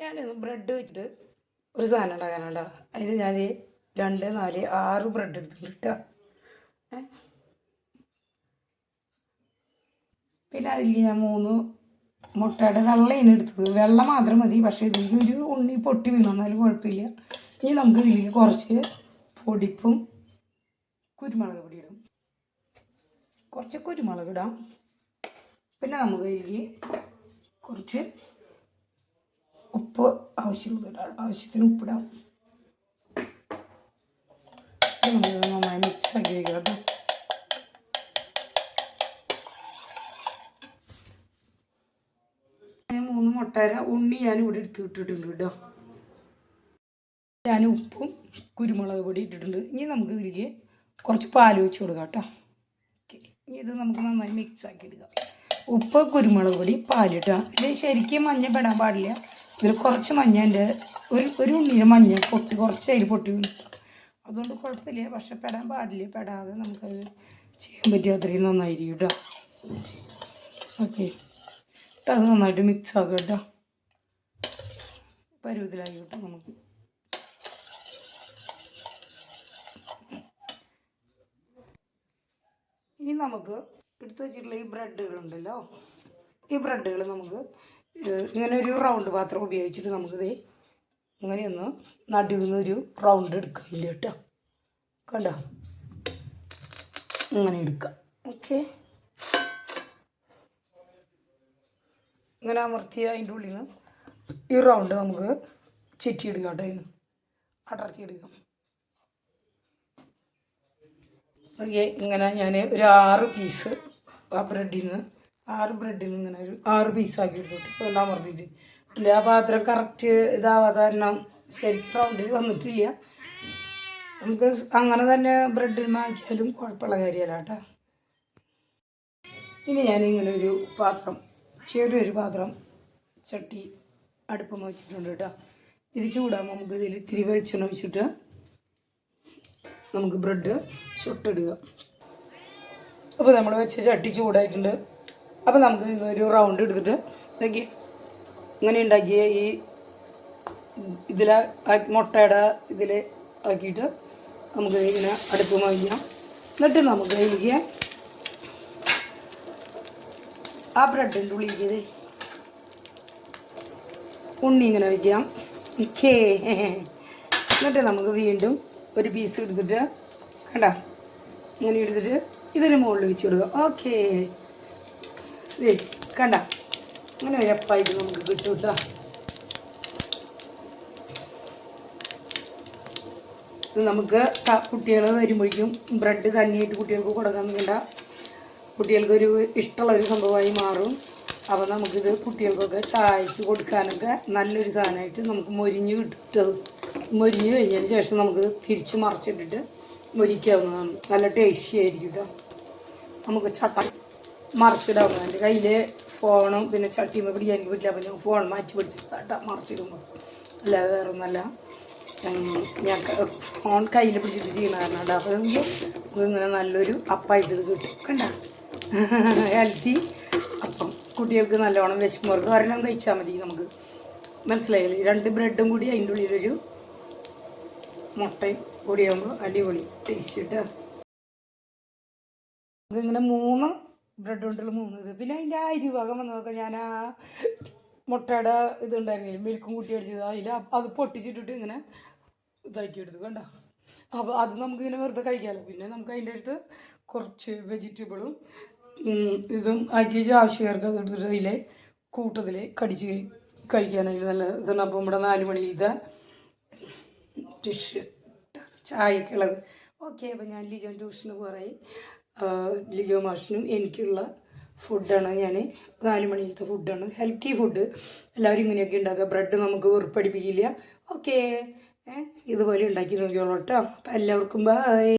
ഞാനിന്ന് ബ്രെഡ് വെച്ചിട്ട് ഒരു സാധനം ഉണ്ടാക്കാനുണ്ടോ. അതിന് ഞാൻ രണ്ട് നാല് ആറ് ബ്രെഡ് എടുത്തിട്ടുണ്ട്? പിന്നെ അതിൽ ഞാൻ മൂന്ന് മുട്ടയുടെ വെള്ളയാണ് എടുത്തത്. വെള്ളം മാത്രം മതി പക്ഷേ ഇതിൽ ഒരു ഉണ്ണി പൊട്ടി വീണു എന്നാലും കുഴപ്പമില്ല. ഇനി നമുക്ക് ഇതിലേക്ക് കുറച്ച് പൊടിപ്പും കുരുമുളക് പൊടി ഇടും. കുറച്ച് കുരുമുളക് ഇടാം. പിന്നെ നമുക്ക് ഇതിലേക്ക് കുറച്ച് ഉപ്പ് ആവശ്യമുള്ള ആവശ്യത്തിന് ഉപ്പിടാം. നന്നായി മിക്സ് ആക്കി വയ്ക്കാം മൂന്ന് മുട്ടര ഉണ്ണി ഞാൻ ഇവിടെ എടുത്ത് ഇട്ടിട്ടുണ്ട് കേട്ടോ. ഞാൻ ഉപ്പും കുരുമുളക് പൊടി ഇട്ടിട്ടുണ്ട്. ഇനി നമുക്ക് ഇതിലേക്ക് കുറച്ച് പാൽ ഒഴിച്ച് കൊടുക്കാം കേട്ടോ. ഇനി ഇത് നമുക്ക് നന്നായി മിക്സ് ആക്കി എടുക്കാം. ഉപ്പ് കുരുമുളക് പൊടി പാലിട്ടാ ഇത് ശരിക്കും മഞ്ഞപ്പെടാൻ പെടാൻ പാടില്ല. ഇതിൽ കുറച്ച് മഞ്ഞ എന്റെ ഒരു ഒരു ഉള്ളിയിൽ മഞ്ഞ പൊട്ടി കുറച്ച് അതിൽ പൊട്ടി അതുകൊണ്ട് കുഴപ്പമില്ല. പക്ഷെ പെടാൻ പാടില്ല. പെടാതെ നമുക്കത് ചെയ്യാൻ പറ്റിയ അത്രയും നന്നായിരിക്കും കേട്ടോ ഓക്കെ. കേട്ടോ അത് നന്നായിട്ട് മിക്സ് ആക്കുക കേട്ടോ പരുവത്തിലായി കേട്ടോ നമുക്ക്. ഇനി നമുക്ക് എടുത്തു വെച്ചിട്ടുള്ള ഈ ബ്രെഡുകളുണ്ടല്ലോ ഈ ബ്രെഡുകൾ നമുക്ക് ഇങ്ങനെ ഒരു റൗണ്ട് പാത്രം ഉപയോഗിച്ചിട്ട് നമുക്കിത് ഇങ്ങനെയൊന്ന് നടുവിൽ നിന്നൊരു റൗണ്ട് എടുക്കില്ല കേട്ടോ. കണ്ടോ? ഇങ്ങനെ എടുക്കാം. ഓക്കെ. ഇങ്ങനെ അമർത്തിയ അതിന്റെ ഉള്ളിൽ നിന്ന് ഈ റൗണ്ട് നമുക്ക് ചെറ്റിയെടുക്കാം കേട്ടോ അതിന് അടർത്തിയെടുക്കാം. ഓക്കെ ഇങ്ങനെ ഞാൻ ഒരു ആറ് പീസ് ആ ബ്രെഡിൽ നിന്ന് ആറ് ബ്രെഡിൽ ഇങ്ങനെ ഒരു ആറ് പീസാക്കി എടുത്തിട്ട് അതുകൊണ്ട് അമർത്തിയിട്ട് ഇല്ല ആ പാത്രം കറക്റ്റ് ഇതാവാതെ തന്നെ ശരിക്കും റൗണ്ടിൽ വന്നിട്ടില്ല. നമുക്ക് അങ്ങനെ തന്നെ ബ്രെഡിൽ മാക്കിയാലും കുഴപ്പമുള്ള കാര്യമല്ല കേട്ടോ. ഇനി ഞാനിങ്ങനെ ഒരു പാത്രം ചെറിയൊരു പാത്രം ചട്ടി അടുപ്പം വെച്ചിട്ടുണ്ട് കേട്ടോ. ഇത് ചൂടാകുമ്പോൾ നമുക്ക് ഇതിൽ ഇത്തിരി വെളിച്ചെണ്ണ ഒഴിച്ചിട്ട് നമുക്ക് ബ്രെഡ് ചുട്ടെടുക്കാം. അപ്പോൾ നമ്മൾ വെച്ച ചട്ടി ചൂടായിട്ടുണ്ട്. അപ്പോൾ നമുക്ക് ഒരു റൗണ്ട് എടുത്തിട്ട് നോക്കി. ഇങ്ങനെ ഉണ്ടാക്കിയ ഈ ഇതിൽ മുട്ടയുടെ ഇതിൽ ആക്കിയിട്ട് നമുക്ക് ഇങ്ങനെ അടുപ്പ് വയ്ക്കാം എന്നിട്ട് നമുക്ക് എനിക്ക് ആ ബ്രെഡിന്റെ ഉള്ളിലേക്ക് ഉണ്ണി ഇങ്ങനെ വയ്ക്കാം ഓക്കേ. എന്നിട്ട് നമുക്ക് വീണ്ടും ഒരു പീസ് എടുത്തിട്ട് കണ്ട ഇങ്ങനെ എടുത്തിട്ട് ഇതിന് മുകളിൽ വെച്ച് കൊടുക്കുക. ഓക്കേ. ഇതേ കണ്ട. അങ്ങനെ ഒരു അപ്പായിട്ട് നമുക്ക് കിട്ടും കേട്ടോ ഇത് നമുക്ക് കുട്ടികൾ വരുമ്പോഴേക്കും ബ്രെഡ് തന്നെയായിട്ട് കുട്ടികൾക്ക് കൊടുക്കാൻ നിൽക്കണ്ട കുട്ടികൾക്ക് ഒരു ഇഷ്ടമുള്ള ഒരു സംഭവമായി മാറും. അപ്പോൾ നമുക്കിത് കുട്ടികൾക്കൊക്കെ ചായക്ക് കൊടുക്കാനൊക്കെ നല്ലൊരു സാധനമായിട്ട് നമുക്ക് മൊരിഞ്ഞ് കിട്ടും. മൊരിഞ്ഞ് കഴിഞ്ഞതിന് ശേഷം നമുക്ക് തിരിച്ച് മറിച്ചിട്ടിട്ട് മൊരിക്കാവുന്നതാണ്. നല്ല ടേസ്റ്റി ആയിരിക്കും കേട്ടോ നമുക്ക് ചട്ട മറിച്ചിടാവുന്നതാണ് എന്റെ കയ്യിൽ ഫോണും പിന്നെ ചട്ടിയും പിടിക്കാൻ എനിക്ക് പറ്റില്ല. അപ്പം ഞാൻ ഫോൺ മാറ്റി പിടിച്ചിട്ടാ മറച്ചിടുമ്പോൾ അല്ലാതെ വേറെ ഒന്നല്ല ഞാൻ ഫോൺ കയ്യിൽ പിടിച്ചിട്ട് ചെയ്യുന്ന കാരണം അപ്പോൾ നമുക്ക് ഇങ്ങനെ നല്ലൊരു അപ്പായിട്ട് കിട്ടും. കണ്ട? ഹെൽത്തി അപ്പം. കുട്ടികൾക്ക് നല്ലോണം വിശക്കുമ്പോൾ ഒരെണ്ണം കഴിച്ചാൽ മതി നമുക്ക്. മനസ്സിലായില്ലേ? രണ്ട് ബ്രെഡും കൂടി അതിന്റെ ഉള്ളിലൊരു മുട്ടയും കൂടിയാകുമ്പോൾ അടിപൊളി ടേസ്റ്റ് കിട്ടുക. ഇതിങ്ങനെ മൂന്ന് ബ്രെഡ് കൊണ്ടുള്ള മൂന്ന് ഇത് പിന്നെ അതിന്റെ ആ ഇരുഭാഗം വന്നതൊക്കെ ഞാൻ ആ മുട്ടയുടെ ഇതുണ്ടായിരുന്നില്ല മിൽക്കും കൂട്ടി അടിച്ചത്. അതിൽ അത് പൊട്ടിച്ചിട്ടിട്ട് ഇങ്ങനെ ഇതാക്കി എടുത്തു. കണ്ട? അപ്പോൾ അത് നമുക്ക് ഇങ്ങനെ വെറുതെ കഴിക്കാമല്ലോ പിന്നെ നമുക്ക് അതിന്റെ അടുത്ത് കുറച്ച് വെജിറ്റബിളും ഇതും ആക്കി ആവശ്യക്കാർക്ക് അത് എടുത്തിട്ട് അതിലെ കൂട്ടത്തിൽ കടിച്ച് കഴിക്കാനായി കഴിക്കാനായിട്ട് നല്ല ഇതാണ്. അപ്പോൾ നമ്മുടെ നാല് മണിയിലത്തെ ഡിഷ് ചായക്കുള്ളത്. ഓക്കെ അപ്പോൾ ഞാൻ ലിജോൻ ട്യൂഷന് പോറായി ലിജോ മാഷിനും എനിക്കുള്ള ഫുഡാണ് ഞാൻ നാല് മണിയിലത്തെ ഫുഡാണ്. ഹെൽത്തി ഫുഡ് എല്ലാവരും ഇങ്ങനെയൊക്കെ ഉണ്ടാക്കുക. ബ്രെഡ് നമുക്ക് വെറുപ്പടിപ്പിക്കില്ല. ഓക്കേ ഇതുപോലെ ഉണ്ടാക്കി നോക്കിയോളൂ കേട്ടോ. അപ്പം എല്ലാവർക്കും ബൈ